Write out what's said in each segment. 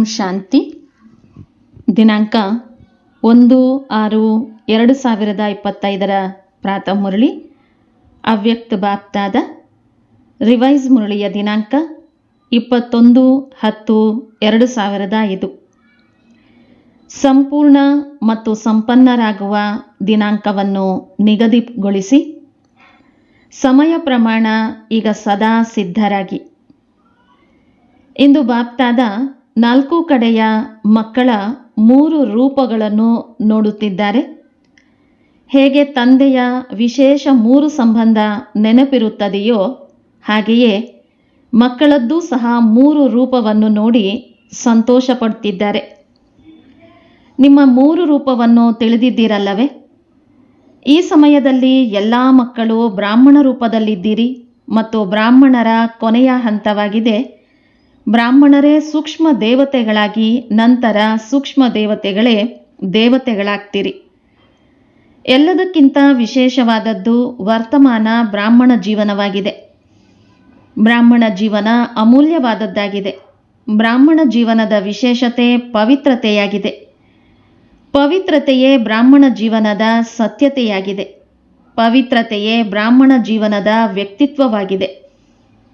ಓಂ ಶಾಂತಿ. ದಿನಾಂಕ ಒಂದು ಆರು ಎರಡು ಸಾವಿರದ ಇಪ್ಪತ್ತೈದರ ಪ್ರಾತಃ ಮುರಳಿ. ಅವ್ಯಕ್ತ ಬಾಪ್ತಾದ ರಿವೈಸ್ ಮುರಳಿಯ ದಿನಾಂಕ ಇಪ್ಪತ್ತೊಂದು ಹತ್ತು ಎರಡು ಸಾವಿರದ ಐದು. ಸಂಪೂರ್ಣ ಮತ್ತು ಸಂಪನ್ನರಾಗುವ ದಿನಾಂಕವನ್ನು ನಿಗದಿಗೊಳಿಸಿ ಸಮಯ ಪ್ರಮಾಣ ಈಗ ಸದಾ ಸಿದ್ಧರಾಗಿ. ಇಂದು ಬಾಪ್ತಾದ ನಾಲ್ಕು ಕಡೆಯ ಮಕ್ಕಳ ಮೂರು ರೂಪಗಳನ್ನು ನೋಡುತ್ತಿದ್ದಾರೆ. ಹೇಗೆ ತಂದೆಯ ವಿಶೇಷ ಮೂರು ಸಂಬಂಧ ನೆನಪಿರುತ್ತದೆಯೋ ಹಾಗೆಯೇ ಮಕ್ಕಳದ್ದೂ ಸಹ ಮೂರು ರೂಪವನ್ನು ನೋಡಿ ಸಂತೋಷ ಪಡ್ತಿದ್ದಾರೆ ನಿಮ್ಮ ಮೂರು ರೂಪವನ್ನು ತಿಳಿದಿದ್ದೀರಲ್ಲವೇ? ಈ ಸಮಯದಲ್ಲಿ ಎಲ್ಲ ಮಕ್ಕಳು ಬ್ರಾಹ್ಮಣ ರೂಪದಲ್ಲಿದ್ದೀರಿ ಮತ್ತು ಬ್ರಾಹ್ಮಣರ ಕೊನೆಯ ಹಂತವಾಗಿದೆ. ಬ್ರಾಹ್ಮಣರೇ, ಸೂಕ್ಷ್ಮ ದೇವತೆಗಳಾಗಿ ನಂತರ ಸೂಕ್ಷ್ಮ ದೇವತೆಗಳೇ ದೇವತೆಗಳಾಗ್ತೀರಿ. ಎಲ್ಲದಕ್ಕಿಂತ ವಿಶೇಷವಾದದ್ದು ವರ್ತಮಾನ ಬ್ರಾಹ್ಮಣ ಜೀವನವಾಗಿದೆ. ಬ್ರಾಹ್ಮಣ ಜೀವನ ಅಮೂಲ್ಯವಾದದ್ದಾಗಿದೆ. ಬ್ರಾಹ್ಮಣ ಜೀವನದ ವಿಶೇಷತೆ ಪವಿತ್ರತೆಯಾಗಿದೆ. ಪವಿತ್ರತೆಯೇ ಬ್ರಾಹ್ಮಣ ಜೀವನದ ಸತ್ಯತೆಯಾಗಿದೆ. ಪವಿತ್ರತೆಯೇ ಬ್ರಾಹ್ಮಣ ಜೀವನದ ವ್ಯಕ್ತಿತ್ವವಾಗಿದೆ.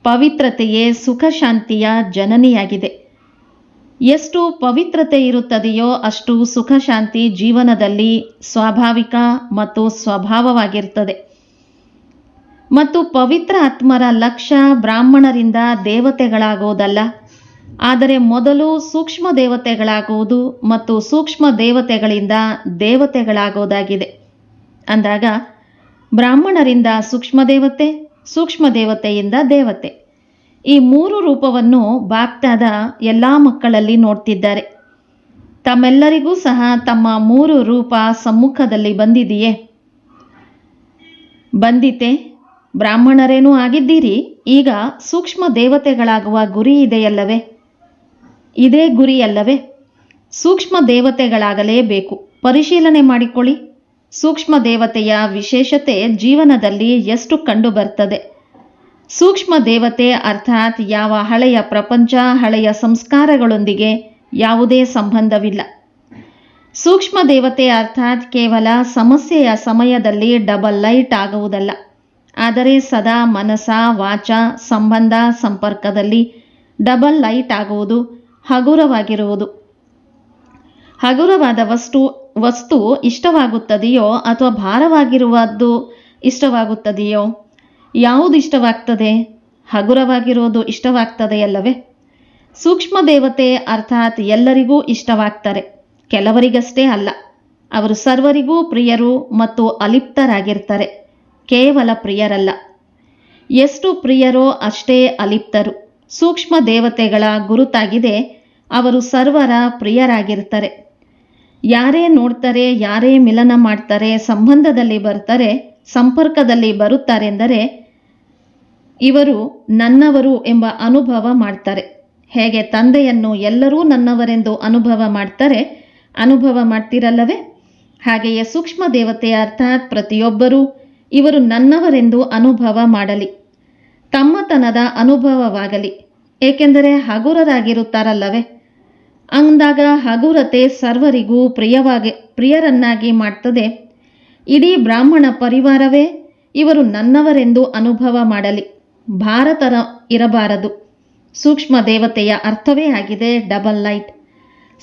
ಪವಿತ್ರತೆಯೇ ಸುಖ ಶಾಂತಿಯ ಜನನಿಯಾಗಿದೆ. ಎಷ್ಟು ಪವಿತ್ರತೆ ಇರುತ್ತದೆಯೋ ಅಷ್ಟು ಸುಖ ಶಾಂತಿ ಜೀವನದಲ್ಲಿ ಸ್ವಾಭಾವಿಕ ಮತ್ತು ಸ್ವಭಾವವಾಗಿರುತ್ತದೆ. ಮತ್ತು ಪವಿತ್ರ ಆತ್ಮರ ಲಕ್ಷ್ಯ ಬ್ರಾಹ್ಮಣರಿಂದ ದೇವತೆಗಳಾಗುವುದಲ್ಲ ಆದರೆ ಮೊದಲು ಸೂಕ್ಷ್ಮ ದೇವತೆಗಳಾಗುವುದು ಮತ್ತು ಸೂಕ್ಷ್ಮ ದೇವತೆಗಳಿಂದ ದೇವತೆಗಳಾಗುವುದಾಗಿದೆ ಅಂದಾಗ ಬ್ರಾಹ್ಮಣರಿಂದ ಸೂಕ್ಷ್ಮ ದೇವತೆ ಸೂಕ್ಷ್ಮ ದೇವತೆಯಿಂದ ದೇವತೆ. ಈ ಮೂರು ರೂಪವನ್ನು ಬಾಪ್ತಾದ ಎಲ್ಲ ಮಕ್ಕಳಲ್ಲಿ ನೋಡ್ತಿದ್ದಾರೆ. ತಮ್ಮೆಲ್ಲರಿಗೂ ಸಹ ತಮ್ಮ ಮೂರು ರೂಪ ಸಮ್ಮುಖದಲ್ಲಿ ಬಂದಿದೆಯೇ? ಬಂದಿತೆ. ಬ್ರಾಹ್ಮಣರೇನೂ ಆಗಿದ್ದೀರಿ? ಈಗ ಸೂಕ್ಷ್ಮ ದೇವತೆಗಳಾಗುವ ಗುರಿ ಇದೆಯಲ್ಲವೇ? ಇದೇ ಗುರಿಯಲ್ಲವೇ? ಸೂಕ್ಷ್ಮ ದೇವತೆಗಳಾಗಲೇಬೇಕು. ಪರಿಶೀಲನೆ ಮಾಡಿಕೊಳ್ಳಿ. ಸೂಕ್ಷ್ಮ ದೇವತೆಯ ವಿಶೇಷತೆ ಜೀವನದಲ್ಲಿ ಎಷ್ಟು ಕಂಡುಬರ್ತದೆ? ಸೂಕ್ಷ್ಮ ದೇವತೆ ಅರ್ಥಾತ್ ಯಾವ ಹಳೆಯ ಪ್ರಪಂಚ, ಹಳೆಯ ಸಂಸ್ಕಾರಗಳೊಂದಿಗೆ ಯಾವುದೇ ಸಂಬಂಧವಿಲ್ಲ. ಸೂಕ್ಷ್ಮ ದೇವತೆ ಅರ್ಥಾತ್ ಕೇವಲ ಸಮಸ್ಯೆಯ ಸಮಯದಲ್ಲಿ ಡಬಲ್ ಲೈಟ್ ಆಗುವುದಲ್ಲ. ಆದರೆ ಸದಾ ಮನಸ ವಾಚ, ಸಂಬಂಧ, ಸಂಪರ್ಕದಲ್ಲಿ ಡಬಲ್ ಲೈಟ್ ಆಗುವುದು ಹಗುರವಾಗಿರುವುದು. ಹಗುರವಾದ ವಸ್ತು ವಸ್ತು ಇಷ್ಟವಾಗುತ್ತದೆಯೋ ಅಥವಾ ಭಾರವಾಗಿರುವದ್ದು ಇಷ್ಟವಾಗುತ್ತದೆಯೋ? ಯಾವುದು ಇಷ್ಟವಾಗ್ತದೆ? ಹಗುರವಾಗಿರೋದು ಇಷ್ಟವಾಗ್ತದೆಯಲ್ಲವೇ ಸೂಕ್ಷ್ಮ ದೇವತೆ ಅರ್ಥಾತ್ ಎಲ್ಲರಿಗೂ ಇಷ್ಟವಾಗ್ತಾರೆ. ಕೆಲವರಿಗಷ್ಟೇ ಅಲ್ಲ. ಅವರು ಸರ್ವರಿಗೂ ಪ್ರಿಯರು ಮತ್ತು ಅಲಿಪ್ತರಾಗಿರ್ತಾರೆ. ಕೇವಲ ಪ್ರಿಯರಲ್ಲ. ಎಷ್ಟು ಪ್ರಿಯರೋ ಅಷ್ಟೇ ಅಲಿಪ್ತರು. ಸೂಕ್ಷ್ಮ ದೇವತೆಗಳ ಗುರುತಾಗಿದೆ. ಅವರು ಸರ್ವರ ಪ್ರಿಯರಾಗಿರ್ತಾರೆ. ಯಾರೇ ನೋಡ್ತಾರೆ, ಯಾರೇ ಮಿಲನ ಮಾಡ್ತಾರೆ, ಸಂಬಂಧದಲ್ಲಿ ಬರ್ತಾರೆ, ಸಂಪರ್ಕದಲ್ಲಿ ಬರುತ್ತಾರೆಂದರೆ ಇವರು ನನ್ನವರು ಎಂಬ ಅನುಭವ ಮಾಡ್ತಾರೆ. ಹೇಗೆ ತಂದೆಯನ್ನು ಎಲ್ಲರೂ ನನ್ನವರೆಂದು ಅನುಭವ ಮಾಡ್ತಾರೆ, ಅನುಭವ ಮಾಡ್ತಿರಲ್ಲವೇ? ಹಾಗೆಯೇ ಸೂಕ್ಷ್ಮ ದೇವತೆ ಅರ್ಥಾತ್ ಪ್ರತಿಯೊಬ್ಬರೂ ಇವರು ನನ್ನವರೆಂದು ಅನುಭವ ಮಾಡಲಿ. ತಮ್ಮತನದ ಅನುಭವವಾಗಲಿ. ಏಕೆಂದರೆ ಹಗುರರಾಗಿರುತ್ತಾರಲ್ಲವೇ? ಅಂದಾಗ ಹಗುರತೆ ಸರ್ವರಿಗೂ ಪ್ರಿಯವಾಗಿ, ಪ್ರಿಯರನ್ನಾಗಿ ಮಾಡ್ತದೆ. ಇಡೀ ಬ್ರಾಹ್ಮಣ ಪರಿವಾರವೇ ಇವರು ನನ್ನವರೆಂದು ಅನುಭವ ಮಾಡಲಿ. ಭಾರತರ ಇರಬಾರದು. ಸೂಕ್ಷ್ಮ ದೇವತೆಯ ಅರ್ಥವೇ ಆಗಿದೆ ಡಬಲ್ ಲೈಟ್.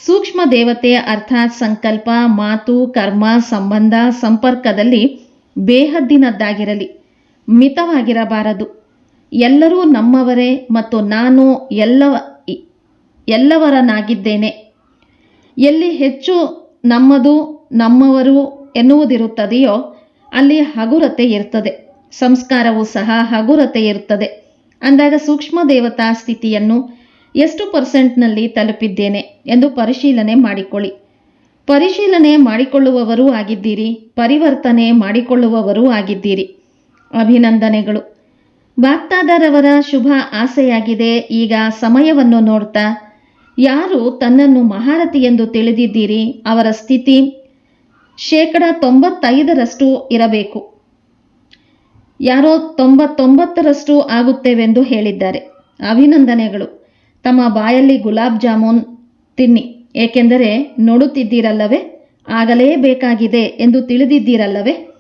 ಸೂಕ್ಷ್ಮ ದೇವತೆಯ ಅರ್ಥ ಸಂಕಲ್ಪ, ಮಾತು, ಕರ್ಮ, ಸಂಬಂಧ, ಸಂಪರ್ಕದಲ್ಲಿ ಬೇಹದ್ದಿನದ್ದಾಗಿರಲಿ. ಮಿತವಾಗಿರಬಾರದು. ಎಲ್ಲರೂ ನಮ್ಮವರೇ ಮತ್ತು ನಾನು ಎಲ್ಲವ ಎಲ್ಲವರನಾಗಿದ್ದೇನೆ ಎಲ್ಲಿ ಹೆಚ್ಚು ನಮ್ಮದು ನಮ್ಮವರು ಎನ್ನುವುದಿರುತ್ತದೆಯೋ ಅಲ್ಲಿ ಹಗುರತೆ ಇರ್ತದೆ. ಸಂಸ್ಕಾರವೂ ಸಹ ಹಗುರತೆ ಇರುತ್ತದೆ ಅಂದಾಗ ಸೂಕ್ಷ್ಮ ದೇವತಾ ಸ್ಥಿತಿಯನ್ನು ಎಷ್ಟು ಪರ್ಸೆಂಟ್ನಲ್ಲಿ ತಲುಪಿದ್ದೇನೆ ಎಂದು ಪರಿಶೀಲನೆ ಮಾಡಿಕೊಳ್ಳಿ. ಪರಿಶೀಲನೆ ಮಾಡಿಕೊಳ್ಳುವವರೂ ಆಗಿದ್ದೀರಿ, ಪರಿವರ್ತನೆ ಮಾಡಿಕೊಳ್ಳುವವರೂ ಆಗಿದ್ದೀರಿ. ಅಭಿನಂದನೆಗಳು. ಬಾಕ್ತಾದರವರ ಶುಭ ಆಸೆಯಾಗಿದೆ, ಈಗ ಸಮಯವನ್ನು ನೋಡ್ತಾ ಯಾರು ತನ್ನನ್ನು ಮಹಾರಥಿ ಎಂದು ತಿಳಿದಿದ್ದೀರಿ? ಅವರ ಸ್ಥಿತಿ? ಶೇಕಡ ತೊಂಬತ್ತೈದರಷ್ಟು ಇರಬೇಕು. ಯಾರೋ ತೊಂಬತ್ತೊಂಬತ್ತರಷ್ಟು ಆಗುತ್ತೇವೆಂದು ಹೇಳಿದ್ದಾರೆ. ಅಭಿನಂದನೆಗಳು. ತಮ್ಮ ಬಾಯಲ್ಲಿ ಗುಲಾಬ್ ಜಾಮೂನ್ ತಿನ್ನಿ. ಏಕೆಂದರೆ ನೋಡುತ್ತಿದ್ದೀರಲ್ಲವೇ? ಆಗಲೇಬೇಕಾಗಿದೆ ಎಂದು ತಿಳಿದಿದ್ದೀರಲ್ಲವೇ?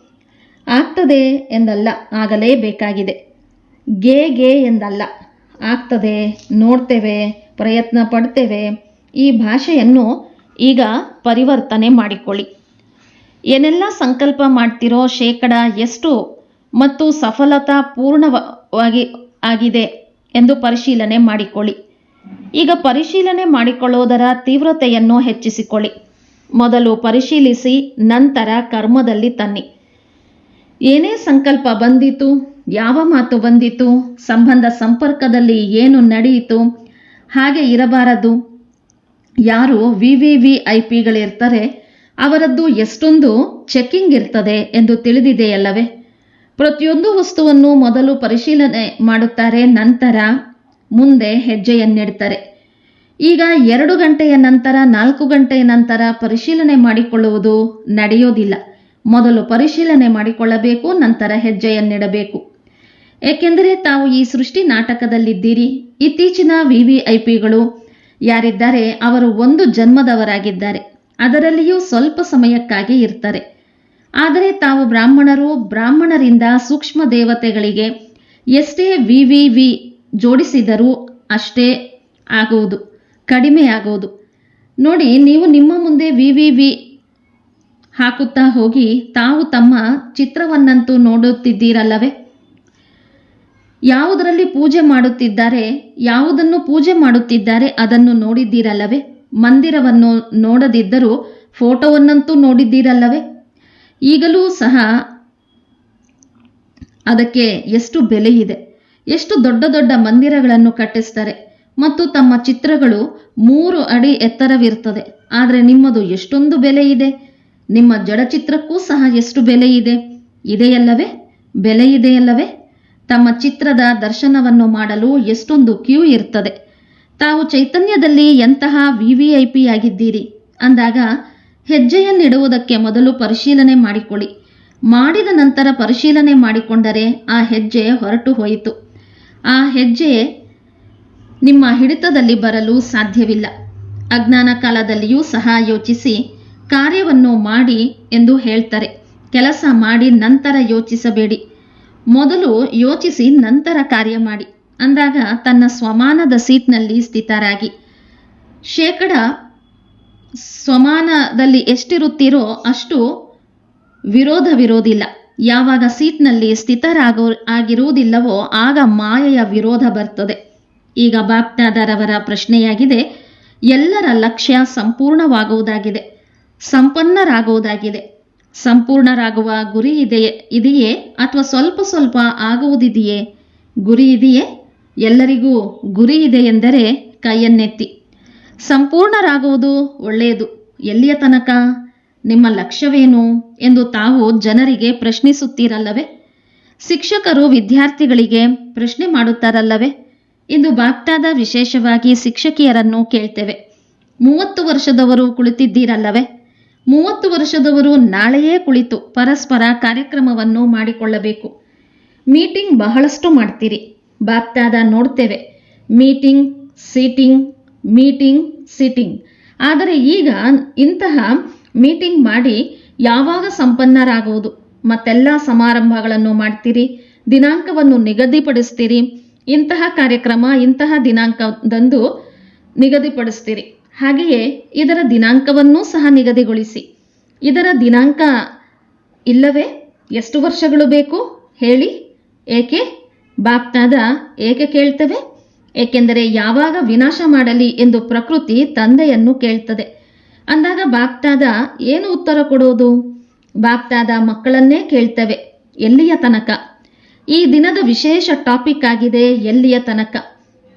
ಆಗ್ತದೆ ಎಂದಲ್ಲ, ಆಗಲೇಬೇಕಾಗಿದೆ. ಗೇ ಗೇ ಎಂದಲ್ಲ. ಆಗ್ತದೆ, ನೋಡ್ತೇವೆ. ಪ್ರಯತ್ನ ಪಡ್ತೇವೆ. ಈ ಭಾಷೆಯನ್ನು ಈಗ ಪರಿವರ್ತನೆ ಮಾಡಿಕೊಳ್ಳಿ. ಏನೆಲ್ಲ ಸಂಕಲ್ಪ ಮಾಡ್ತಿರೋ ಶೇಕಡ ಎಷ್ಟು ಮತ್ತು ಸಫಲತಾ ಪೂರ್ಣವಾಗಿ ಆಗಿದೆ ಎಂದು ಪರಿಶೀಲನೆ ಮಾಡಿಕೊಳ್ಳಿ. ಈಗ ಪರಿಶೀಲನೆ ಮಾಡಿಕೊಳ್ಳುವುದರ ತೀವ್ರತೆಯನ್ನು ಹೆಚ್ಚಿಸಿಕೊಳ್ಳಿ. ಮೊದಲು ಪರಿಶೀಲಿಸಿ, ನಂತರ ಕರ್ಮದಲ್ಲಿ ತನ್ನಿ. ಏನೇ ಸಂಕಲ್ಪ ಬಂದಿತು, ಯಾವ ಮಾತು ಬಂದಿತು, ಸಂಬಂಧ ಸಂಪರ್ಕದಲ್ಲಿ ಏನು ನಡೆಯಿತು ಹಾಗೆ ಇರಬಾರದು. ಯಾರು ವಿ ವಿ ವಿ ಐ ಪಿಗಳಿರ್ತಾರೆ ಅವರದ್ದು ಎಷ್ಟೊಂದು ಚೆಕ್ಕಿಂಗ್ ಇರ್ತದೆ ಎಂದು ತಿಳಿದಿದೆಯಲ್ಲವೇ? ಪ್ರತಿಯೊಂದು ವಸ್ತುವನ್ನು ಮೊದಲು ಪರಿಶೀಲನೆ ಮಾಡುತ್ತಾರೆ, ನಂತರ ಮುಂದೆ ಹೆಜ್ಜೆಯನ್ನಿಡ್ತಾರೆ. ಈಗ ಎರಡು ಗಂಟೆಯ ನಂತರ, ನಾಲ್ಕು ಗಂಟೆಯ ನಂತರ ಪರಿಶೀಲನೆ ಮಾಡಿಕೊಳ್ಳುವುದು ನಡೆಯೋದಿಲ್ಲ. ಮೊದಲು ಪರಿಶೀಲನೆ ಮಾಡಿಕೊಳ್ಳಬೇಕು, ನಂತರ ಹೆಜ್ಜೆಯನ್ನಿಡಬೇಕು. ಏಕೆಂದರೆ ತಾವು ಈ ಸೃಷ್ಟಿ ನಾಟಕದಲ್ಲಿದ್ದೀರಿ. ಇತ್ತೀಚಿನ ವಿ ವಿ ಐ ಯಾರಿದ್ದಾರೆ ಅವರು ಒಂದು ಜನ್ಮದವರಾಗಿದ್ದಾರೆ. ಅದರಲ್ಲಿಯೂ ಸ್ವಲ್ಪ ಸಮಯಕ್ಕಾಗಿ ಇರ್ತಾರೆ. ಆದರೆ ತಾವು ಬ್ರಾಹ್ಮಣರು, ಬ್ರಾಹ್ಮಣರಿಂದ ಸೂಕ್ಷ್ಮ ದೇವತೆಗಳಿಗೆ ಎಷ್ಟೇ ವಿ ವಿ ವಿ ಜೋಡಿಸಿದರೂ ಅಷ್ಟೇ ಆಗುವುದು ಕಡಿಮೆ ಆಗುವುದು ನೋಡಿ, ನೀವು ನಿಮ್ಮ ಮುಂದೆ ವಿ ವಿ ವಿ ಹಾಕುತ್ತಾ ಹೋಗಿ ತಾವು ತಮ್ಮ ಚಿತ್ರವನ್ನಂತೂ ನೋಡುತ್ತಿದ್ದೀರಲ್ಲವೇ? ಯಾವುದರಲ್ಲಿ ಪೂಜೆ ಮಾಡುತ್ತಿದ್ದಾರೆ, ಯಾವುದನ್ನು ಪೂಜೆ ಮಾಡುತ್ತಿದ್ದಾರೆ ಅದನ್ನು ನೋಡಿದ್ದೀರಲ್ಲವೇ? ಮಂದಿರವನ್ನು ನೋಡದಿದ್ದರೂ ಫೋಟೋವನ್ನಂತೂ ನೋಡಿದ್ದೀರಲ್ಲವೇ? ಈಗಲೂ ಸಹ ಅದಕ್ಕೆ ಎಷ್ಟು ಬೆಲೆ ಇದೆ? ಎಷ್ಟು ದೊಡ್ಡ ದೊಡ್ಡ ಮಂದಿರಗಳನ್ನು ಕಟ್ಟಿಸ್ತಾರೆ? ಮತ್ತು ತಮ್ಮ ಚಿತ್ರಗಳು ಮೂರು ಅಡಿ ಎತ್ತರವಿರುತ್ತದೆ. ಆದರೆ ನಿಮ್ಮದು ಎಷ್ಟೊಂದು ಬೆಲೆ ಇದೆ? ನಿಮ್ಮ ಜಡಚಿತ್ರಕ್ಕೂ ಸಹ ಎಷ್ಟು ಬೆಲೆ ಇದೆ? ಇದೆಯಲ್ಲವೇ? ಬೆಲೆ ಇದೆಯಲ್ಲವೇ? ತಮ್ಮ ಚಿತ್ರದ ದರ್ಶನವನ್ನು ಮಾಡಲು ಎಷ್ಟೊಂದು ಕ್ಯೂ ಇರ್ತದೆ. ತಾವು ಚೈತನ್ಯದಲ್ಲಿ ಎಂತಹ ವಿ ವಿ ಐ ಪಿ ಆಗಿದ್ದೀರಿ? ಅಂದಾಗ, ಹೆಜ್ಜೆಯನ್ನಿಡುವುದಕ್ಕೆ ಮೊದಲು ಪರಿಶೀಲನೆ ಮಾಡಿಕೊಳ್ಳಿ. ಮಾಡಿದ ನಂತರ ಪರಿಶೀಲನೆ ಮಾಡಿಕೊಂಡರೆ ಆ ಹೆಜ್ಜೆ ಹೊರಟು ಹೋಯಿತು. ಆ ಹೆಜ್ಜೆ ನಿಮ್ಮ ಹಿಡಿತದಲ್ಲಿ ಬರಲು ಸಾಧ್ಯವಿಲ್ಲ. ಅಜ್ಞಾನ ಕಾಲದಲ್ಲಿಯೂ ಸಹ ಯೋಚಿಸಿ ಕಾರ್ಯವನ್ನು ಮಾಡಿ ಎಂದು ಹೇಳ್ತಾರೆ. ಕೆಲಸ ಮಾಡಿ ನಂತರ ಯೋಚಿಸಬೇಡಿ. ಮೊದಲು ಯೋಚಿಸಿ ನಂತರ ಕಾರ್ಯ ಮಾಡಿ. ಅಂದಾಗ ತನ್ನ ಸ್ವಮಾನದ ಸೀಟ್ನಲ್ಲಿ ಸ್ಥಿತರಾಗಿ. ಶೇಕಡ ಸ್ವಮಾನದಲ್ಲಿ ಎಷ್ಟಿರುತ್ತೀರೋ ಅಷ್ಟು ವಿರೋಧವಿರೋದಿಲ್ಲ ಯಾವಾಗ ಸೀಟ್ನಲ್ಲಿ ಸ್ಥಿತರಾಗೋ ಆಗಿರುವುದಿಲ್ಲವೋ ಆಗ ಮಾಯೆಯ ವಿರೋಧ ಬರ್ತದೆ. ಈಗ ಬಾಪ್ದಾದರವರ ಪ್ರಶ್ನೆಯಾಗಿದೆ. ಎಲ್ಲರ ಲಕ್ಷ್ಯ ಸಂಪೂರ್ಣವಾಗುವುದಾಗಿದೆ. ಸಂಪನ್ನರಾಗುವುದಾಗಿದೆ. ಸಂಪೂರ್ಣರಾಗುವ ಗುರಿ ಇದೆಯೇ ಇದೆಯೇ ಅಥವಾ ಸ್ವಲ್ಪ ಸ್ವಲ್ಪ ಆಗುವುದಿದೆಯೇ? ಗುರಿ ಇದೆಯೇ? ಎಲ್ಲರಿಗೂ ಗುರಿ ಇದೆ ಎಂದರೆ ಕೈಯನ್ನೆತ್ತಿ. ಸಂಪೂರ್ಣರಾಗುವುದು ಒಳ್ಳೆಯದು. ಎಲ್ಲಿಯ ತನಕ? ನಿಮ್ಮ ಲಕ್ಷ್ಯವೇನು ಎಂದು ತಾವು ಜನರಿಗೆ ಪ್ರಶ್ನಿಸುತ್ತೀರಲ್ಲವೇ? ಶಿಕ್ಷಕರು ವಿದ್ಯಾರ್ಥಿಗಳಿಗೆ ಪ್ರಶ್ನೆ ಮಾಡುತ್ತಾರಲ್ಲವೇ? ಇಂದು ಬಾಗ್ದಾದ ವಿಶೇಷವಾಗಿ ಶಿಕ್ಷಕಿಯರನ್ನು ಕೇಳ್ತೇವೆ. ಮೂವತ್ತು ವರ್ಷದವರು ಕುಳಿತಿದ್ದೀರಲ್ಲವೇ? ಮೂವತ್ತು ವರ್ಷದವರು ನಾಳೆಯೇ ಕುಳಿತು ಪರಸ್ಪರ ಕಾರ್ಯಕ್ರಮವನ್ನು ಮಾಡಿಕೊಳ್ಳಬೇಕು. ಮೀಟಿಂಗ್ ಬಹಳಷ್ಟು ಮಾಡ್ತೀರಿ. ಬಾಪ್ತಾದ ನೋಡ್ತೇವೆ. Meeting, seating meeting, seating. ಆದರೆ ಈಗ ಇಂತಹ ಮೀಟಿಂಗ್ ಮಾಡಿ ಯಾವಾಗ ಸಂಪನ್ನರಾಗುವುದು? ಮತ್ತೆಲ್ಲ ಸಮಾರಂಭಗಳನ್ನು ಮಾಡ್ತೀರಿ? ದಿನಾಂಕವನ್ನು ನಿಗದಿಪಡಿಸ್ತೀರಿ? ಇಂತಹ ಕಾರ್ಯಕ್ರಮ ಇಂತಹ ದಿನಾಂಕದಂದು ನಿಗದಿಪಡಿಸ್ತೀರಿ. ಹಾಗೆಯೇ ಇದರ ದಿನಾಂಕವನ್ನೂ ಸಹ ನಿಗದಿಗೊಳಿಸಿ. ಇದರ ದಿನಾಂಕ ಇಲ್ಲವೇ? ಎಷ್ಟು ವರ್ಷಗಳು ಬೇಕು? ಹೇಳಿ. ಏಕೆ? ಬಾಪ್ನಾದ ಏಕೆ ಕೇಳ್ತವೆ? ಏಕೆಂದರೆ ಯಾವಾಗ ವಿನಾಶ ಮಾಡಲಿ ಎಂದು ಪ್ರಕೃತಿ ತಂದೆಯನ್ನು ಕೇಳ್ತದೆ. ಅಂದಾಗ ಬಾಪ್ತಾದ ಏನು ಉತ್ತರ ಕೊಡೋದು? ಬಾಪ್ತಾದ ಮಕ್ಕಳನ್ನೇ ಕೇಳ್ತವೆ. ಎಲ್ಲಿಯ ತನಕ? ಈ ದಿನದ ವಿಶೇಷ ಟಾಪಿಕ್ ಆಗಿದೆ ಎಲ್ಲಿಯ ತನಕ?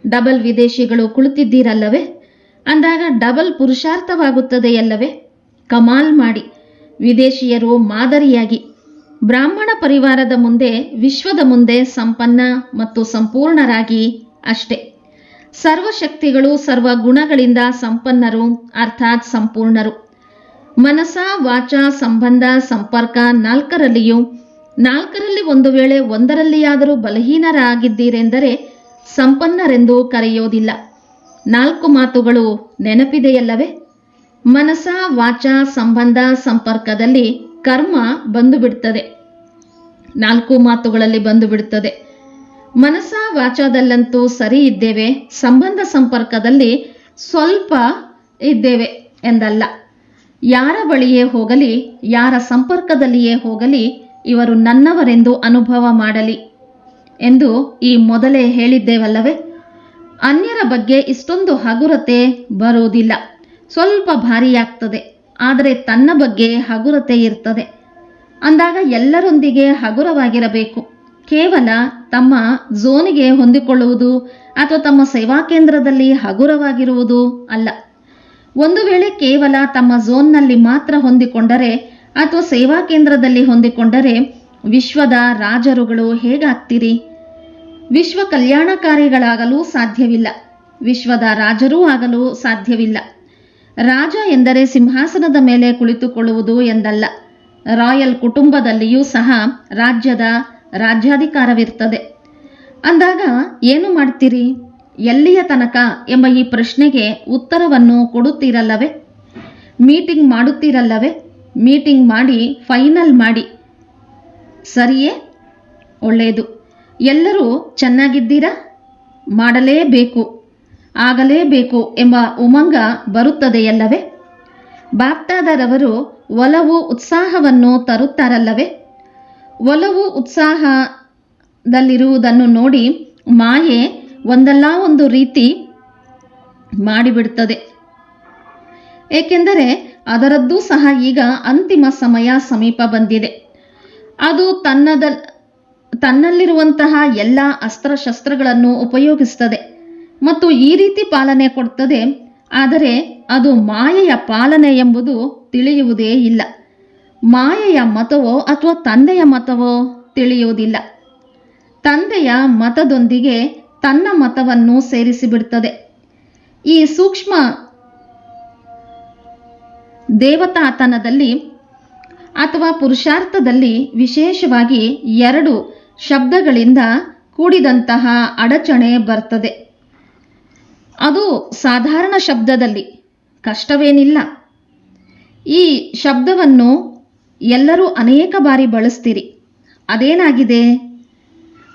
ಡಬಲ್ ವಿದೇಶಿಗಳು ಕುಳಿತಿದ್ದೀರಲ್ಲವೇ? ಅಂದಾಗ ಡಬಲ್ ಪುರುಷಾರ್ಥವಾಗುತ್ತದೆಯಲ್ಲವೇ? ಕಮಾಲ್ ಮಾಡಿ. ವಿದೇಶಿಯರು ಮಾದರಿಯಾಗಿ. ಬ್ರಾಹ್ಮಣ ಪರಿವಾರದ ಮುಂದೆ, ವಿಶ್ವದ ಮುಂದೆ ಸಂಪನ್ನ ಮತ್ತು ಸಂಪೂರ್ಣರಾಗಿ ಅಷ್ಟೇ. ಸರ್ವಶಕ್ತಿಗಳು ಸರ್ವ ಗುಣಗಳಿಂದ ಸಂಪನ್ನರು, ಅರ್ಥಾತ್ ಸಂಪೂರ್ಣರು. ಮನಸ ವಾಚ, ಸಂಬಂಧ, ಸಂಪರ್ಕ ನಾಲ್ಕರಲ್ಲಿಯೂ, ನಾಲ್ಕರಲ್ಲಿ ಒಂದು ವೇಳೆ ಒಂದರಲ್ಲಿಯಾದರೂ ಬಲಹೀನರಾಗಿದ್ದೀರೆಂದರೆ ಸಂಪನ್ನರೆಂದು ಕರೆಯೋದಿಲ್ಲ. ನಾಲ್ಕು ಮಾತುಗಳು ನೆನಪಿದೆಯಲ್ಲವೇ? ಮನಸ ವಾಚ ಸಂಬಂಧ ಸಂಪರ್ಕದಲ್ಲಿ ಕರ್ಮ ಬಂದು ಬಿಡ್ತದೆ ನಾಲ್ಕು ಮಾತುಗಳಲ್ಲಿ ಬಂದು ಬಿಡುತ್ತದೆ ಮನಸ ವಾಚದಲ್ಲಂತೂ ಸರಿ ಇದ್ದೇವೆ, ಸಂಬಂಧ ಸಂಪರ್ಕದಲ್ಲಿ ಸ್ವಲ್ಪ ಇದ್ದೇವೆ ಎಂದಲ್ಲ. ಯಾರ ಬಳಿಯೇ ಹೋಗಲಿ, ಯಾರ ಸಂಪರ್ಕದಲ್ಲಿಯೇ ಹೋಗಲಿ, ಇವರು ನನ್ನವರೆಂದು ಅನುಭವ ಮಾಡಲಿ ಎಂದು ಈ ಮೊದಲೇ ಹೇಳಿದ್ದೇವಲ್ಲವೇ? ಅನ್ಯರ ಬಗ್ಗೆ ಇಷ್ಟೊಂದು ಹಗುರತೆ ಬರೋದಿಲ್ಲ ಸ್ವಲ್ಪ ಭಾರಿಯಾಗ್ತದೆ, ಆದರೆ ತನ್ನ ಬಗ್ಗೆ ಹಗುರತೆ ಇರ್ತದೆ. ಅಂದಾಗ ಎಲ್ಲರೊಂದಿಗೆ ಹಗುರವಾಗಿರಬೇಕು. ಕೇವಲ ತಮ್ಮ ಝೋನಿಗೆ ಹೊಂದಿಕೊಳ್ಳುವುದು ಅಥವಾ ತಮ್ಮ ಸೇವಾ ಕೇಂದ್ರದಲ್ಲಿ ಹಗುರವಾಗಿರುವುದು ಅಲ್ಲ. ಒಂದು ವೇಳೆ ಕೇವಲ ತಮ್ಮ ಝೋನ್ನಲ್ಲಿ ಮಾತ್ರ ಹೊಂದಿಕೊಂಡರೆ ಅಥವಾ ಸೇವಾ ಕೇಂದ್ರದಲ್ಲಿ ಹೊಂದಿಕೊಂಡರೆ ವಿಶ್ವದ ರಾಜರುಗಳು ಹೇಗಾಗ್ತೀರಿ? ವಿಶ್ವ ಕಲ್ಯಾಣಕಾರಿಗಳಾಗಲು ಸಾಧ್ಯವಿಲ್ಲ. ವಿಶ್ವದ ರಾಜರೂ ಆಗಲು ಸಾಧ್ಯವಿಲ್ಲ. ರಾಜ ಎಂದರೆ ಸಿಂಹಾಸನದ ಮೇಲೆ ಕುಳಿತುಕೊಳ್ಳುವುದು ಎಂದಲ್ಲ. ರಾಯಲ್ ಕುಟುಂಬದಲ್ಲಿಯೂ ಸಹ ರಾಜ್ಯದ ರಾಜ್ಯಾಧಿಕಾರವಿರ್ತದೆ ಅಂದಾಗ ಏನು ಮಾಡ್ತೀರಿ? ಎಲ್ಲಿಯ ತನಕ ಎಂಬ ಈ ಪ್ರಶ್ನೆಗೆ ಉತ್ತರವನ್ನು ಕೊಡುತ್ತೀರಲ್ಲವೇ? ಮೀಟಿಂಗ್ ಮಾಡುತ್ತೀರಲ್ಲವೇ? ಮೀಟಿಂಗ್ ಮಾಡಿ, ಫೈನಲ್ ಮಾಡಿ. ಸರಿಯೇ? ಒಳ್ಳೆಯದು. ಎಲ್ಲರೂ ಚೆನ್ನಾಗಿದ್ದೀರಾ? ಮಾಡಲೇಬೇಕು, ಆಗಲೇಬೇಕು ಎಂಬ ಉಮಂಗ ಬರುತ್ತದೆಯಲ್ಲವೇ? ಬಾಪ್ತಾದರವರು ಒಲವು ಉತ್ಸಾಹವನ್ನು ತರುತ್ತಾರಲ್ಲವೇ? ಒಲವು ಉತ್ಸಾಹದಲ್ಲಿರುವುದನ್ನು ನೋಡಿ ಮಾಯೆ ಒಂದಲ್ಲ ಒಂದು ರೀತಿ ಮಾಡಿಬಿಡುತ್ತದೆ. ಏಕೆಂದರೆ ಅದರದ್ದೂ ಸಹ ಈಗ ಅಂತಿಮ ಸಮಯ ಸಮೀಪ ಬಂದಿದೆ. ಅದು ತನ್ನದ ತನ್ನಲ್ಲಿರುವಂತಹ ಎಲ್ಲ ಅಸ್ತ್ರಶಸ್ತ್ರಗಳನ್ನು ಉಪಯೋಗಿಸ್ತದೆ ಮತ್ತು ಈ ರೀತಿ ಪಾಲನೆ ಕೊಡ್ತದೆ, ಆದರೆ ಅದು ಮಾಯೆಯ ಪಾಲನೆ ಎಂಬುದು ತಿಳಿಯುವುದೇ ಇಲ್ಲ. ಮಾಯೆಯ ಮತವೋ ಅಥವಾ ತಂದೆಯ ಮತವೋ ತಿಳಿಯುವುದಿಲ್ಲ. ತಂದೆಯ ಮತದೊಂದಿಗೆ ತನ್ನ ಮತವನ್ನು ಸೇರಿಸಿಬಿಡ್ತದೆ ಈ ಸೂಕ್ಷ್ಮ ದೇವತಾತನದಲ್ಲಿ ಅಥವಾ ಪುರುಷಾರ್ಥದಲ್ಲಿ ವಿಶೇಷವಾಗಿ ಎರಡು ಶಬ್ದಗಳಿಂದ ಕೂಡಿದಂತಹ ಅಡಚಣೆ ಬರ್ತದೆ. ಅದು ಸಾಧಾರಣ ಶಬ್ದದಲ್ಲಿ ಕಷ್ಟವೇನಿಲ್ಲ. ಈ ಶಬ್ದವನ್ನು ಎಲ್ಲರೂ ಅನೇಕ ಬಾರಿ ಬಳಸ್ತೀರಿ. ಅದೇನಾಗಿದೆ?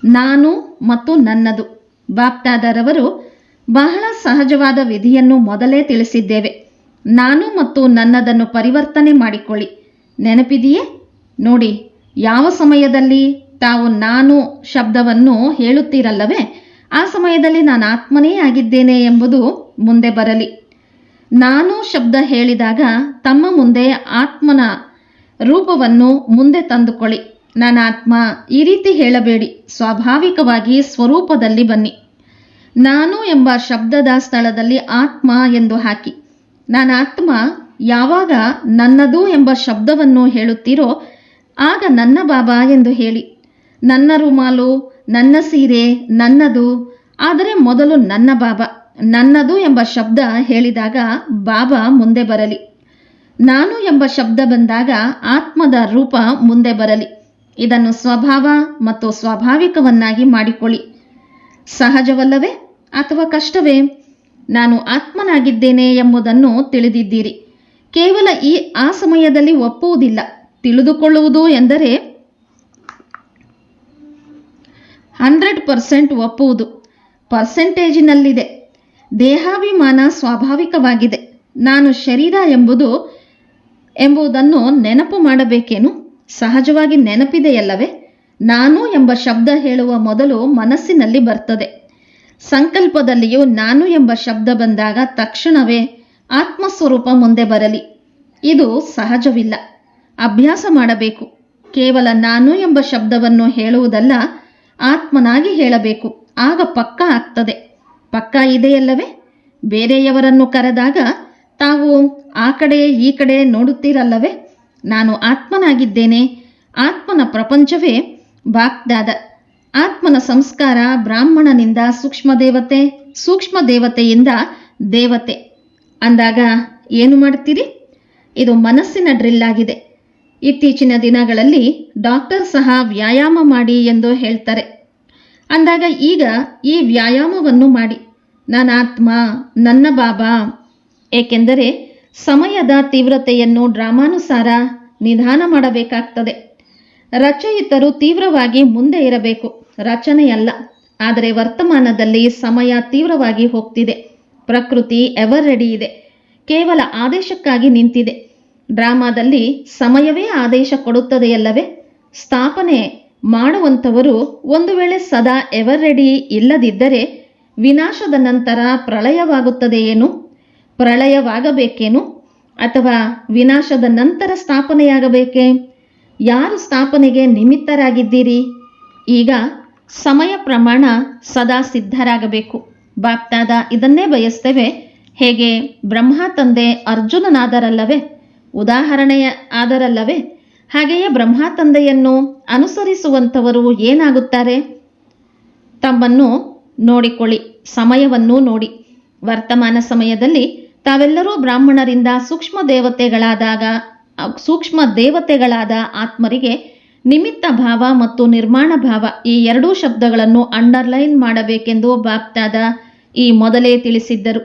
ನಾನು ಮತ್ತು ನನ್ನದು. ಬಾಪ್ತಾದರವರು ಬಹಳ ಸಹಜವಾದ ವಿಧಿಯನ್ನು ಮೊದಲೇ ತಿಳಿಸಿದ್ದೇವೆ. ನಾನು ಮತ್ತು ನನ್ನದನ್ನು ಪರಿವರ್ತನೆ ಮಾಡಿಕೊಳ್ಳಿ. ನೆನಪಿದೆಯೇ? ನೋಡಿ, ಯಾವ ಸಮಯದಲ್ಲಿ? ತಾವು ನಾನು ಶಬ್ದವನ್ನು ಹೇಳುತ್ತೀರಲ್ಲವೇ? ಆ ಸಮಯದಲ್ಲಿ ನಾನು ಆತ್ಮನೇ ಆಗಿದ್ದೇನೆ ಎಂಬುದು ಮುಂದೆ ಬರಲಿ. ನಾನು ಶಬ್ದ ಹೇಳಿದಾಗ ತಮ್ಮ ಮುಂದೆ ಆತ್ಮನ ರೂಪವನ್ನು ಮುಂದೆ ತಂದುಕೊಳ್ಳಿ. ನಾನು ಆತ್ಮ ಈ ರೀತಿ ಹೇಳಬೇಡಿ. ಸ್ವಾಭಾವಿಕವಾಗಿ ಸ್ವರೂಪದಲ್ಲಿ ಬನ್ನಿ. ನಾನು ಎಂಬ ಶಬ್ದದ ಸ್ಥಳದಲ್ಲಿ ಆತ್ಮ ಎಂದು ಹಾಕಿ. ನಾನು ಆತ್ಮ ಯಾವಾಗ ನನ್ನದು ಎಂಬ ಶಬ್ದವನ್ನು ಹೇಳುತ್ತೀರೋ ಆಗ ನನ್ನ ಬಾಬಾ ಎಂದು ಹೇಳಿ. ನನ್ನ ರುಮಾಲು, ನನ್ನ ಸೀರೆ, ನನ್ನದು. ಆದರೆ ಮೊದಲು ನನ್ನ ಬಾಬಾ, ನನ್ನದು ಎಂಬ ಶಬ್ದ ಹೇಳಿದಾಗ ಬಾಬಾ ಮುಂದೆ ಬರಲಿ. ನಾನು ಎಂಬ ಶಬ್ದ ಬಂದಾಗ ಆತ್ಮದ ರೂಪ ಮುಂದೆ ಬರಲಿ. ಇದನ್ನು ಸ್ವಭಾವ ಮತ್ತು ಸ್ವಾಭಾವಿಕವನ್ನಾಗಿ ಮಾಡಿಕೊಳ್ಳಿ. ಸಹಜವಲ್ಲವೇ ಅಥವಾ ಕಷ್ಟವೇ? ನಾನು ಆತ್ಮನಾಗಿದ್ದೇನೆ ಎಂಬುದನ್ನು ತಿಳಿದಿದ್ದೀರಿ. ಕೇವಲ ಈ ಆ ಸಮಯದಲ್ಲಿ ಒಪ್ಪುವುದಿಲ್ಲ. ತಿಳಿದುಕೊಳ್ಳುವುದು ಎಂದರೆ ಹಂಡ್ರೆಡ್ ಪರ್ಸೆಂಟ್ ಒಪ್ಪುವುದು ಪರ್ಸೆಂಟೇಜಿನಲ್ಲಿದೆ. ದೇಹಾಭಿಮಾನ ಸ್ವಾಭಾವಿಕವಾಗಿದೆ. ನಾನು ಶರೀರ ಎಂಬುದು, ಎಂಬುದನ್ನು ನೆನಪು ಮಾಡಬೇಕೇನು? ಸಹಜವಾಗಿ ನೆನಪಿದೆಯಲ್ಲವೇ? ನಾನು ಎಂಬ ಶಬ್ದ ಹೇಳುವ ಮೊದಲು ಮನಸ್ಸಿನಲ್ಲಿ ಬರ್ತದೆ. ಸಂಕಲ್ಪದಲ್ಲಿಯೂ ನಾನು ಎಂಬ ಶಬ್ದ ಬಂದಾಗ ತಕ್ಷಣವೇ ಆತ್ಮಸ್ವರೂಪ ಮುಂದೆ ಬರಲಿ. ಇದು ಸಹಜವಿಲ್ಲ. ಅಭ್ಯಾಸ ಮಾಡಬೇಕು. ಕೇವಲ ನಾನು ಎಂಬ ಶಬ್ದವನ್ನು ಹೇಳುವುದಲ್ಲ ಆತ್ಮನಾಗಿ ಹೇಳಬೇಕು. ಆಗ ಪಕ್ಕ ಆಗ್ತದೆ. ಪಕ್ಕ ಇದೆಯಲ್ಲವೇ? ಬೇರೆಯವರನ್ನು ಕರೆದಾಗ ತಾವು ಆ ಕಡೆ ಈ ಕಡೆ ನೋಡುತ್ತೀರಲ್ಲವೇ? ನಾನು ಆತ್ಮನಾಗಿದ್ದೇನೆ. ಆತ್ಮನ ಪ್ರಪಂಚವೇ ಬಾಗ್ದಾದ. ಆತ್ಮನ ಸಂಸ್ಕಾರ ಬ್ರಾಹ್ಮಣನಿಂದ ಸೂಕ್ಷ್ಮ ದೇವತೆ ಸೂಕ್ಷ್ಮ ದೇವತೆಯಿಂದ ದೇವತೆ. ಅಂದಾಗ ಏನು ಮಾಡ್ತೀರಿ? ಇದು ಮನಸ್ಸಿನ ಡ್ರಿಲ್ ಆಗಿದೆ. ಇತ್ತೀಚಿನ ದಿನಗಳಲ್ಲಿ ಡಾಕ್ಟರ್ ಸಹ ವ್ಯಾಯಾಮ ಮಾಡಿ ಎಂದು ಹೇಳ್ತಾರೆ. ಅಂದಾಗ ಈಗ ಈ ವ್ಯಾಯಾಮವನ್ನು ಮಾಡಿ. ನನ್ನ ಆತ್ಮ ನನ್ನ ಬಾಬಾ. ಏಕೆಂದರೆ ಸಮಯದ ತೀವ್ರತೆಯನ್ನು ಡ್ರಾಮಾನುಸಾರ ನಿಧಾನ ಮಾಡಬೇಕಾಗ್ತದೆ. ರಚಯಿತರು ತೀವ್ರವಾಗಿ ಮುಂದೆ ಇರಬೇಕು. ರಚನೆಯಲ್ಲ. ಆದರೆ ವರ್ತಮಾನದಲ್ಲಿ ಸಮಯ ತೀವ್ರವಾಗಿ ಹೋಗ್ತಿದೆ. ಪ್ರಕೃತಿ ಎವರ್ ರೆಡಿ ಇದೆ. ಕೇವಲ ಆದೇಶಕ್ಕಾಗಿ ನಿಂತಿದೆ. ಡ್ರಾಮಾದಲ್ಲಿ ಸಮಯವೇ ಆದೇಶ ಕೊಡುತ್ತದೆಯಲ್ಲವೇ? ಸ್ಥಾಪನೆ ಮಾಡುವಂಥವರು ಒಂದು ವೇಳೆ ಸದಾ ಎವರ್ ರೆಡಿ ಇಲ್ಲದಿದ್ದರೆ ವಿನಾಶದ ನಂತರ ಪ್ರಳಯವಾಗುತ್ತದೆಯೇನು ಪ್ರಳಯವಾಗಬೇಕೇನು? ಅಥವಾ ವಿನಾಶದ ನಂತರ ಸ್ಥಾಪನೆಯಾಗಬೇಕೇ? ಯಾರು ಸ್ಥಾಪನೆಗೆ ನಿಮಿತ್ತರಾಗಿದ್ದೀರಿ? ಈಗ ಸಮಯ ಪ್ರಮಾಣ ಸದಾ ಸಿದ್ಧರಾಗಬೇಕು. ಬಾಪ್ತಾದ ಇದನ್ನೇ ಬಯಸ್ತೇವೆ. ಹೇಗೆ? ಬ್ರಹ್ಮ ತಂದೆ ಅರ್ಜುನನಾದರಲ್ಲವೇ? ಉದಾಹರಣೆಯ ಆದರಲ್ಲವೇ ಹಾಗೆಯೇ ಬ್ರಹ್ಮ ತಂದೆಯನ್ನು ಅನುಸರಿಸುವಂಥವರು ಏನಾಗುತ್ತಾರೆ? ತಮ್ಮನ್ನು ನೋಡಿಕೊಳ್ಳಿ, ಸಮಯವನ್ನು ನೋಡಿ. ವರ್ತಮಾನ ಸಮಯದಲ್ಲಿ ತಾವೆಲ್ಲರೂ ಬ್ರಾಹ್ಮಣರಿಂದ ಸೂಕ್ಷ್ಮ ದೇವತೆಗಳಾದಾಗ, ಸೂಕ್ಷ್ಮ ದೇವತೆಗಳಾದ ಆತ್ಮರಿಗೆ ನಿಮಿತ್ತ ಭಾವ ಮತ್ತು ನಿರ್ಮಾಣ ಭಾವ ಈ ಎರಡೂ ಶಬ್ದಗಳನ್ನು ಅಂಡರ್ಲೈನ್ ಮಾಡಬೇಕೆಂದು ಬಾಪ್ತಾದ ಈ ಮೊದಲೇ ತಿಳಿಸಿದ್ದರು.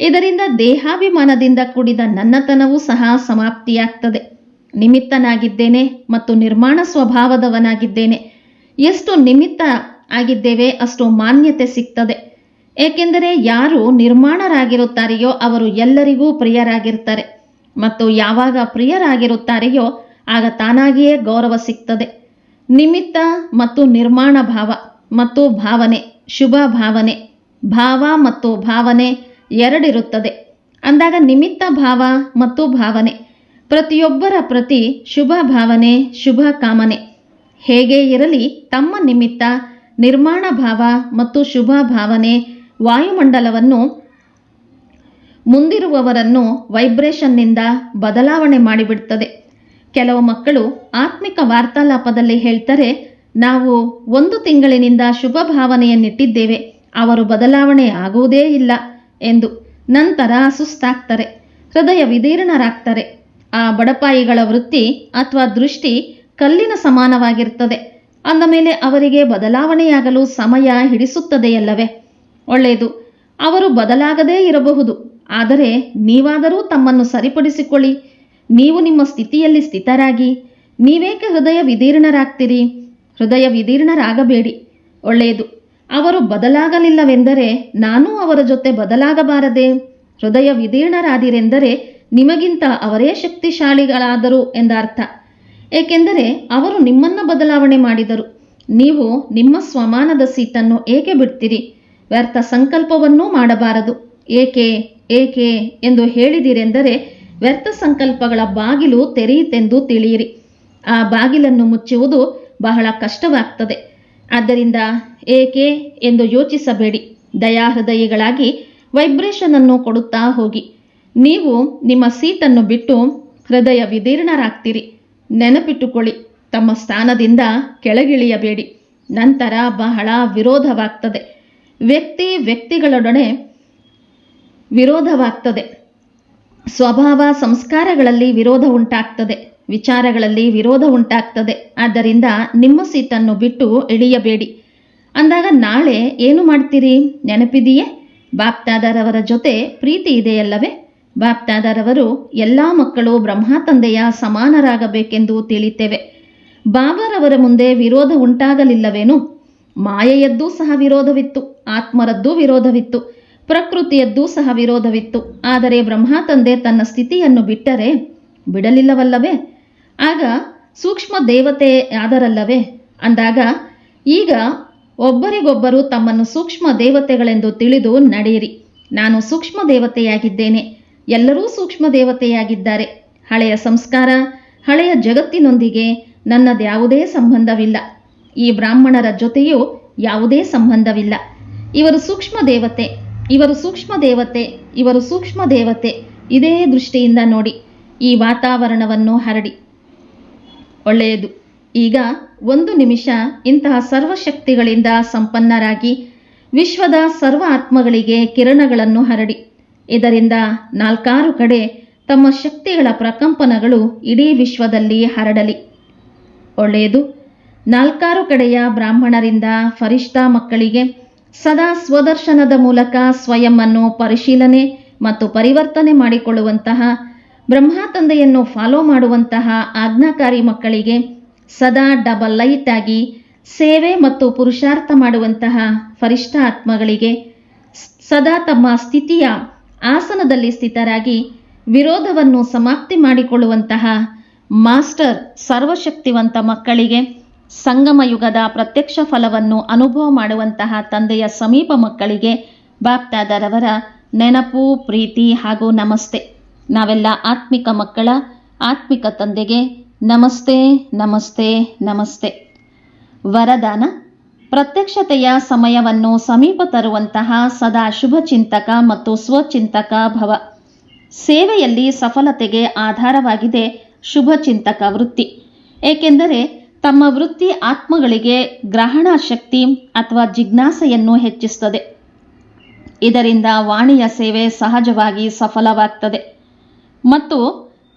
ಇದರಿಂದ ದೇಹಾಭಿಮಾನದಿಂದ ಕೂಡಿದ ನನ್ನತನವೂ ಸಹ ಸಮಾಪ್ತಿಯಾಗ್ತದೆ. ನಿಮಿತ್ತನಾಗಿದ್ದೇನೆ ಮತ್ತು ನಿರ್ಮಾಣ ಸ್ವಭಾವದವನಾಗಿದ್ದೇನೆ. ಎಷ್ಟು ನಿಮಿತ್ತ ಆಗಿದ್ದೇವೆ ಅಷ್ಟು ಮಾನ್ಯತೆ ಸಿಗ್ತದೆ. ಏಕೆಂದರೆ ಯಾರು ನಿರ್ಮಾಣರಾಗಿರುತ್ತಾರೆಯೋ ಅವರು ಎಲ್ಲರಿಗೂ ಪ್ರಿಯರಾಗಿರ್ತಾರೆ ಮತ್ತು ಯಾವಾಗ ಪ್ರಿಯರಾಗಿರುತ್ತಾರೆಯೋ ಆಗ ತಾನಾಗಿಯೇ ಗೌರವ ಸಿಗ್ತದೆ. ನಿಮಿತ್ತ ಮತ್ತು ನಿರ್ಮಾಣ ಭಾವ ಮತ್ತು ಭಾವನೆ, ಶುಭ ಭಾವನೆ, ಭಾವ ಮತ್ತು ಭಾವನೆ ಎರಡಿರುತ್ತದೆ. ಅಂದಾಗ ನಿಮಿತ್ತ ಭಾವ ಮತ್ತು ಭಾವನೆ. ಪ್ರತಿಯೊಬ್ಬರ ಪ್ರತಿ ಶುಭ ಭಾವನೆ, ಶುಭ ಕಾಮನೆ. ಹೇಗೆ ಇರಲಿ ತಮ್ಮ ನಿಮಿತ್ತ ನಿರ್ಮಾಣ ಭಾವ ಮತ್ತು ಶುಭ ಭಾವನೆ ವಾಯುಮಂಡಲವನ್ನು ಮುಂದಿರುವವರನ್ನು ವೈಬ್ರೇಷನ್ನಿಂದ ಬದಲಾವಣೆ ಮಾಡಿಬಿಡ್ತದೆ ಕೆಲವು ಮಕ್ಕಳು ಆತ್ಮಿಕ ವಾರ್ತಾಲಾಪದಲ್ಲಿ ಹೇಳ್ತಾರೆ, ನಾವು ಒಂದು ತಿಂಗಳಿನಿಂದ ಶುಭ ಭಾವನೆಯನ್ನಿಟ್ಟಿದ್ದೇವೆ, ಅವರು ಬದಲಾವಣೆ ಆಗುವುದೇ ಇಲ್ಲ. ಎಂದು ನಂತರ ಸುಸ್ತಾಗ್ತಾರೆ, ಹೃದಯ ವಿದೀರ್ಣರಾಗ್ತಾರೆ. ಆ ಬಡಪಾಯಿಗಳ ವೃತ್ತಿ ಅಥವಾ ದೃಷ್ಟಿ ಕಲ್ಲಿನ ಸಮಾನವಾಗಿರ್ತದೆ ಅಂದ ಮೇಲೆ ಅವರಿಗೆ ಬದಲಾವಣೆಯಾಗಲು ಸಮಯ ಹಿಡಿಸುತ್ತದೆಯಲ್ಲವೇ? ಒಳ್ಳೆಯದು, ಅವರು ಬದಲಾಗದೇ ಇರಬಹುದು. ಆದರೆ ನೀವಾದರೂ ತಮ್ಮನ್ನು ಸರಿಪಡಿಸಿಕೊಳ್ಳಿ. ನೀವು ನಿಮ್ಮ ಸ್ಥಿತಿಯಲ್ಲಿ ಸ್ಥಿತರಾಗಿ, ನೀವೇಕೆ ಹೃದಯ ವಿದೀರ್ಣರಾಗ್ತೀರಿ? ಹೃದಯ ವಿದೀರ್ಣರಾಗಬೇಡಿ. ಒಳ್ಳೆಯದು ಅವರು ಬದಲಾಗಲಿಲ್ಲವೆಂದರೆ ನಾನೂ ಅವರ ಜೊತೆ ಬದಲಾಗಬಾರದೆ. ಹೃದಯ ವಿದೀರ್ಣರಾದಿರೆಂದರೆ ನಿಮಗಿಂತ ಅವರೇ ಶಕ್ತಿಶಾಲಿಗಳಾದರು ಎಂದರ್ಥ. ಏಕೆಂದರೆ ಅವರು ನಿಮ್ಮನ್ನ ಬದಲಾವಣೆ ಮಾಡಿದರು. ನೀವು ನಿಮ್ಮ ಸ್ವಮಾನದ ಸೀಟನ್ನು ಏಕೆ ಬಿಡ್ತೀರಿ? ವ್ಯರ್ಥ ಸಂಕಲ್ಪವನ್ನೂ ಮಾಡಬಾರದು. ಏಕೆ ಏಕೆ ಎಂದು ಹೇಳಿದಿರೆಂದರೆ ವ್ಯರ್ಥ ಸಂಕಲ್ಪಗಳ ಬಾಗಿಲು ತೆರೆಯಿತೆಂದು ತಿಳಿಯಿರಿ. ಆ ಬಾಗಿಲನ್ನು ಮುಚ್ಚುವುದು ಬಹಳ ಕಷ್ಟವಾಗ್ತದೆ. ಆದ್ದರಿಂದ ಏಕೆ ಎಂದು ಯೋಚಿಸಬೇಡಿ. ದಯಾಹೃದಯಿಗಳಾಗಿ ವೈಬ್ರೇಷನ್ ಅನ್ನು ಕೊಡುತ್ತಾ ಹೋಗಿ. ನೀವು ನಿಮ್ಮ ಸೀಟನ್ನು ಬಿಟ್ಟು ಹೃದಯ ವಿದೀರ್ಣರಾಗ್ತೀರಿ. ನೆನಪಿಟ್ಟುಕೊಳ್ಳಿ, ತಮ್ಮ ಸ್ಥಾನದಿಂದ ಕೆಳಗಿಳಿಯಬೇಡಿ. ನಂತರ ಬಹಳ ವಿರೋಧವಾಗ್ತದೆ. ವ್ಯಕ್ತಿ ವ್ಯಕ್ತಿಗಳೊಡನೆ ವಿರೋಧವಾಗ್ತದೆ. ಸ್ವಭಾವ ಸಂಸ್ಕಾರಗಳಲ್ಲಿ ವಿರೋಧ ಉಂಟಾಗ್ತದೆ. ವಿಚಾರಗಳಲ್ಲಿ ವಿರೋಧ ಉಂಟಾಗ್ತದೆ. ಆದ್ದರಿಂದ ನಿಮ್ಮ ಸೀಟನ್ನು ಬಿಟ್ಟು ಇಳಿಯಬೇಡಿ. ಅಂದಾಗ ನಾಳೆ ಏನು ಮಾಡ್ತೀರಿ? ನೆನಪಿದೆಯೇ? ಬಾಪ್ತಾದರವರ ಜೊತೆ ಪ್ರೀತಿ ಇದೆಯಲ್ಲವೇ? ಬಾಪ್ತಾದಾರವರು ಎಲ್ಲ ಮಕ್ಕಳು ಬ್ರಹ್ಮ ತಂದೆಯ ಸಮಾನರಾಗಬೇಕೆಂದು ತಿಳಿತೇವೆ. ಬಾಬಾರವರ ಮುಂದೆ ವಿರೋಧ ಉಂಟಾಗಲಿಲ್ಲವೇನು? ಮಾಯೆಯದ್ದೂ ಸಹ ವಿರೋಧವಿತ್ತು, ಆತ್ಮರದ್ದೂ ವಿರೋಧವಿತ್ತು, ಪ್ರಕೃತಿಯದ್ದೂ ಸಹ ವಿರೋಧವಿತ್ತು. ಆದರೆ ಬ್ರಹ್ಮ ತಂದೆ ತನ್ನ ಸ್ಥಿತಿಯನ್ನು ಬಿಟ್ಟರೆ ಬಿಡಲಿಲ್ಲವಲ್ಲವೇ? ಆಗ ಸೂಕ್ಷ್ಮ ದೇವತೆ ಆದರಲ್ಲವೇ ಅಂದಾಗ, ಈಗ ಒಬ್ಬರಿಗೊಬ್ಬರು ತಮ್ಮನ್ನು ಸೂಕ್ಷ್ಮ ದೇವತೆಗಳೆಂದು ತಿಳಿದು ನಡೆಯಿರಿ. ನಾನು ಸೂಕ್ಷ್ಮ ದೇವತೆಯಾಗಿದ್ದೇನೆ. ಎಲ್ಲರೂ ಸೂಕ್ಷ್ಮ ದೇವತೆಯಾಗಿದ್ದಾರೆ. ಹಳೆಯ ಸಂಸ್ಕಾರ, ಹಳೆಯ ಜಗತ್ತಿನೊಂದಿಗೆ ನನ್ನದ್ಯಾವುದೇ ಸಂಬಂಧವಿಲ್ಲ. ಈ ಬ್ರಾಹ್ಮಣರ ಜೊತೆಯೂ ಯಾವುದೇ ಸಂಬಂಧವಿಲ್ಲ. ಇವರು ಸೂಕ್ಷ್ಮ ದೇವತೆ, ಇವರು ಸೂಕ್ಷ್ಮ ದೇವತೆ, ಇವರು ಸೂಕ್ಷ್ಮ ದೇವತೆ. ಇದೇ ದೃಷ್ಟಿಯಿಂದ ನೋಡಿ, ಈ ವಾತಾವರಣವನ್ನು ಹರಡಿ. ಒಳ್ಳೆಯದು. ಈಗ ಒಂದು ನಿಮಿಷ ಇಂತಹ ಸರ್ವಶಕ್ತಿಗಳಿಂದ ಸಂಪನ್ನರಾಗಿ ವಿಶ್ವದ ಸರ್ವ ಆತ್ಮಗಳಿಗೆ ಕಿರಣಗಳನ್ನು ಹರಡಿ. ಇದರಿಂದ ನಾಲ್ಕಾರು ಕಡೆ ತಮ್ಮ ಶಕ್ತಿಗಳ ಪ್ರಕಂಪನಗಳು ಇಡೀ ವಿಶ್ವದಲ್ಲಿ ಹರಡಲಿ. ಒಳ್ಳೆಯದು. ನಾಲ್ಕಾರು ಕಡೆಯ ಬ್ರಾಹ್ಮಣರಿಂದ ಫರಿಷ್ಠಾ ಮಕ್ಕಳಿಗೆ ಸದಾ ಸ್ವದರ್ಶನದ ಮೂಲಕ ಸ್ವಯಂವನ್ನು ಪರಿಶೀಲನೆ ಮತ್ತು ಪರಿವರ್ತನೆ ಮಾಡಿಕೊಳ್ಳುವಂತಹ ಬ್ರಹ್ಮ ತಂದೆಯನ್ನು ಫಾಲೋ ಮಾಡುವಂತಹ ಆಜ್ಞಾಕಾರಿ ಮಕ್ಕಳಿಗೆ ಸದಾ ಡಬಲ್ ಲೈಟ್ ಆಗಿ ಸೇವೆ ಮತ್ತು ಪುರುಷಾರ್ಥ ಮಾಡುವಂತಹ ಫರಿಷ್ಠ ಆತ್ಮಗಳಿಗೆ ಸದಾ ತಮ್ಮ ಸ್ಥಿತಿಯ ಆಸನದಲ್ಲಿ ಸ್ಥಿತರಾಗಿ ವಿರೋಧವನ್ನು ಸಮಾಪ್ತಿ ಮಾಡಿಕೊಳ್ಳುವಂತಹ ಮಾಸ್ಟರ್ ಸರ್ವಶಕ್ತಿವಂತ ಮಕ್ಕಳಿಗೆ ಸಂಗಮ ಯುಗದ ಪ್ರತ್ಯಕ್ಷ ಫಲವನ್ನು ಅನುಭವ ಮಾಡುವಂತಹ ತಂದೆಯ ಸಮೀಪ ಮಕ್ಕಳಿಗೆ ಬಾಪ್ತಾದರವರ ನೆನಪು, ಪ್ರೀತಿ ಹಾಗೂ ನಮಸ್ತೆ. ನಾವೆಲ್ಲ ಆತ್ಮಿಕ ಮಕ್ಕಳ, ಆತ್ಮಿಕ ತಂದೆಗೆ ನಮಸ್ತೆ ನಮಸ್ತೆ ನಮಸ್ತೆ. ವರದಾನ, ಪ್ರತ್ಯಕ್ಷತೆಯ ಸಮಯವನ್ನು ಸಮೀಪ ತರುವಂತಹ ಸದಾ ಶುಭ ಚಿಂತಕ ಮತ್ತು ಸ್ವಚಿಂತಕ ಭವ. ಸೇವೆಯಲ್ಲಿ ಸಫಲತೆಗೆ ಆಧಾರವಾಗಿದೆ ಶುಭ ಚಿಂತಕ ವೃತ್ತಿ. ಏಕೆಂದರೆ ತಮ್ಮ ವೃತ್ತಿ ಆತ್ಮಗಳಿಗೆ ಗ್ರಹಣ ಶಕ್ತಿ ಅಥವಾ ಜಿಜ್ಞಾಸೆಯನ್ನು ಹೆಚ್ಚಿಸುತ್ತದೆ. ಇದರಿಂದ ವಾಣಿಯ ಸೇವೆ ಸಹಜವಾಗಿ ಸಫಲವಾಗ್ತದೆ. ಮತ್ತು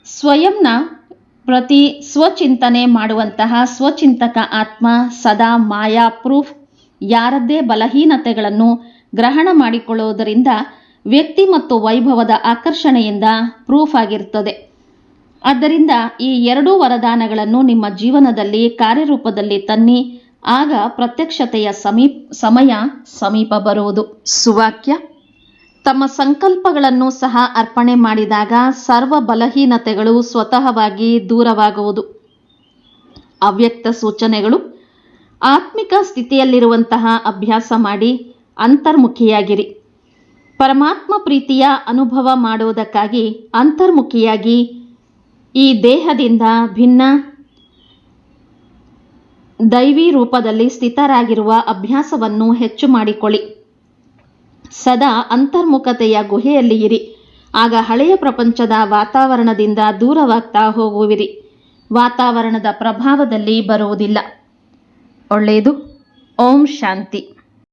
ಸ್ವಯಂನ ಪ್ರತಿ ಸ್ವಚಿಂತನೆ ಮಾಡುವಂತಹ ಸ್ವಚಿಂತಕ ಆತ್ಮ ಸದಾ ಮಾಯಾ ಪ್ರೂಫ್. ಯಾರದ್ದೇ ಬಲಹೀನತೆಗಳನ್ನು ಗ್ರಹಣ ಮಾಡಿಕೊಳ್ಳುವುದರಿಂದ ವ್ಯಕ್ತಿ ಮತ್ತು ವೈಭವದ ಆಕರ್ಷಣೆಯಿಂದ ಪ್ರೂಫ್ ಆಗಿರುತ್ತದೆ. ಆದ್ದರಿಂದ ಈ ಎರಡೂ ವರದಾನಗಳನ್ನು ನಿಮ್ಮ ಜೀವನದಲ್ಲಿ ಕಾರ್ಯರೂಪದಲ್ಲಿ ತನ್ನಿ, ಆಗ ಪ್ರತ್ಯಕ್ಷತೆಯ ಸಮೀಪ್, ಸಮಯ ಸಮೀಪ ಬರುವುದು. ಸುವಾಕ್ಯ. ತಮ್ಮ ಸಂಕಲ್ಪಗಳನ್ನು ಸಹ ಅರ್ಪಣೆ ಮಾಡಿದಾಗ ಸರ್ವ ಬಲಹೀನತೆಗಳು ಸ್ವತಃವಾಗಿ ದೂರವಾಗುವುದು. ಅವ್ಯಕ್ತ ಸೂಚನೆಗಳು, ಆತ್ಮಿಕ ಸ್ಥಿತಿಯಲ್ಲಿರುವಂತಹ ಅಭ್ಯಾಸ ಮಾಡಿ ಅಂತರ್ಮುಖಿಯಾಗಿರಿ. ಪರಮಾತ್ಮ ಪ್ರೀತಿಯ ಅನುಭವ ಮಾಡುವುದಕ್ಕಾಗಿ ಅಂತರ್ಮುಖಿಯಾಗಿ ಈ ದೇಹದಿಂದ ಭಿನ್ನ ದೈವಿ ರೂಪದಲ್ಲಿ ಸ್ಥಿತರಾಗಿರುವ ಅಭ್ಯಾಸವನ್ನು ಹೆಚ್ಚು ಮಾಡಿಕೊಳ್ಳಿ. ಸದಾ ಅಂತರ್ಮುಖತೆಯ ಗುಹೆಯಲ್ಲಿ ಇರಿ. ಆಗ ಹಳೆಯ ಪ್ರಪಂಚದ ವಾತಾವರಣದಿಂದ ದೂರವಾಗ್ತಾ ಹೋಗುವಿರಿ. ವಾತಾವರಣದ ಪ್ರಭಾವದಲ್ಲಿ ಬರುವುದಿಲ್ಲ. ಒಳ್ಳೆಯದು. ಓಂ ಶಾಂತಿ.